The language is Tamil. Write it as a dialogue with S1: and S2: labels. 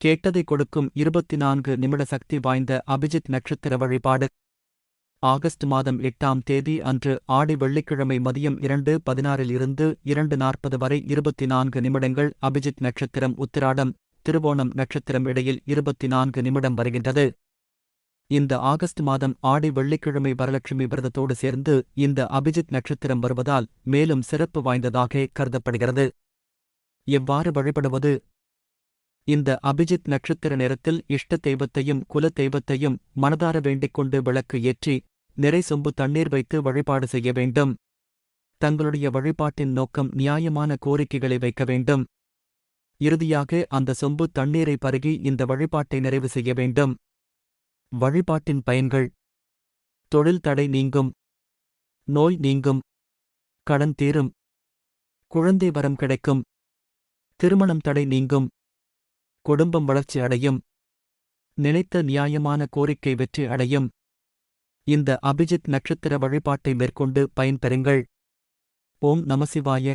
S1: கேட்டதை கொடுக்கும் இருபத்தி நான்கு நிமிட சக்தி வாய்ந்த அபிஜித் நட்சத்திர வழிபாடு. ஆகஸ்ட் மாதம் எட்டாம் தேதி அன்று ஆடி வெள்ளிக்கிழமை மதியம் இரண்டு பதினாறில் இருந்து இரண்டு நாற்பது வரை இருபத்தி நான்கு நிமிடங்கள் அபிஜித் நட்சத்திரம் உத்திராடம் திருவோணம் நட்சத்திரம் இடையில் இருபத்தி நான்கு நிமிடம் வருகின்றது. இந்த ஆகஸ்ட் மாதம் ஆடி வெள்ளிக்கிழமை வரலட்சுமி விரதத்தோடு சேர்ந்து இந்த அபிஜித் நட்சத்திரம் வருவதால் மேலும் சிறப்பு வாய்ந்ததாக கருதப்படுகிறது. எவ்வாறு வழிபடுவது? இந்த அபிஜித் நட்சத்திர நேரத்தில் இஷ்ட தெய்வத்தையும் குல தெய்வத்தையும் மனதார வேண்டிக் கொண்டு விளக்கு ஏற்றி நிறை சொம்பு தண்ணீர் வைத்து வழிபாடு செய்ய வேண்டும். தங்களுடைய வழிபாட்டின் நோக்கம் நியாயமான கோரிக்கைகளை வைக்க வேண்டும். இறுதியாக அந்த சொம்பு தண்ணீரை பருகி இந்த வழிபாட்டை நிறைவு செய்ய வேண்டும். வழிபாட்டின் பயன்கள். தொழில் தடை நீங்கும். நோய் நீங்கும். கடன் தீரும். குழந்தை வரம் கிடைக்கும். திருமணம் தடை நீங்கும். குடும்பம் வளர்ச்சி அடையும். நினைத்த நியாயமான கோரிக்கை வெற்றி அடையும். இந்த அபிஜித் நட்சத்திர வழிபாட்டை மேற்கொண்டு பயன்பெறுங்கள் ஓம் நமசிவாய